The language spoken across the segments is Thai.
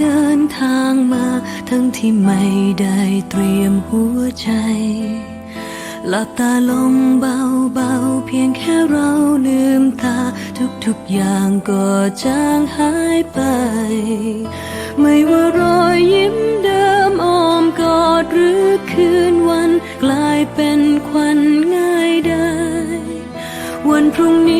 เดินทางมา ทั้งที่ไม่ได้เตรียมหัวใจ หลับตาลงเบาๆ เพียงแค่เราลืมตา ทุกๆอย่างก็จางหายไป ไม่ว่ารอยยิ้มเดิมอ้อมกอดหรือคืนวัน กลายเป็นควันง่ายได้ วันพรุ่งนี้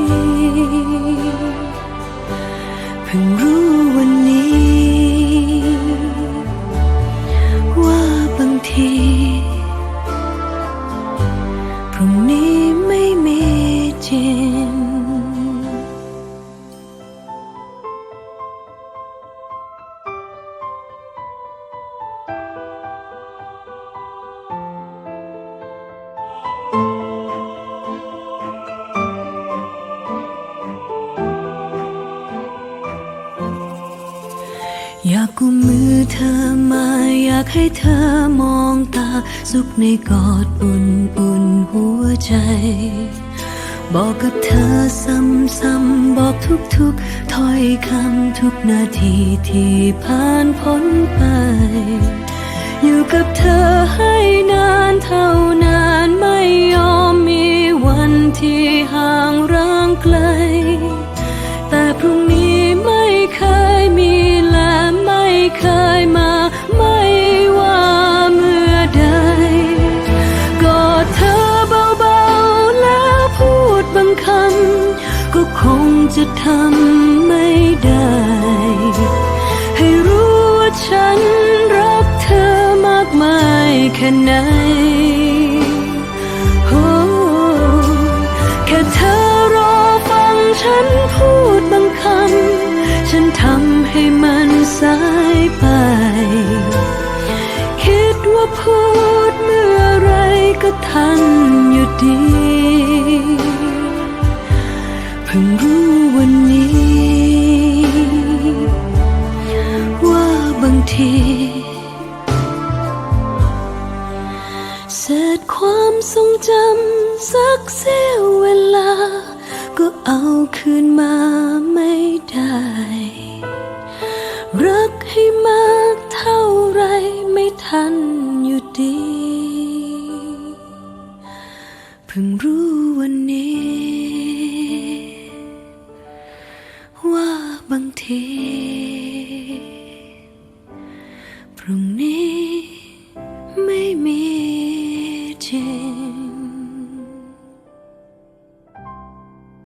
ากกุมมือเธอมา อยากให้เธอมองตา สุขในกอดอุ่นอุ่นหัวใจ บอกกับเธอซ้ำๆบอกทุกๆถ้อยคำทุกนาทีที่ผ่านพ้นไป อยู่กับเธอให้นานเท่านานไม่ยอมมีวันที่ห่างร่างไกล ก็คงจะทำไม่ได้ ให้รู้ว่าฉันรักเธอมากมายแค่ไหนโอ้แค่เธอรอฟังฉันพูดบางคำ ฉันทำให้มันสายไป คิดว่าพูดำสักเสี้ยวเวลา ก็เอาคืนมาไม่ได้ รักให้มากเท่าไรไม่ทันอยู่ดี เพิ่งรู้วันนี้ ว่าบางทีพรุ่งนี้ไม่มี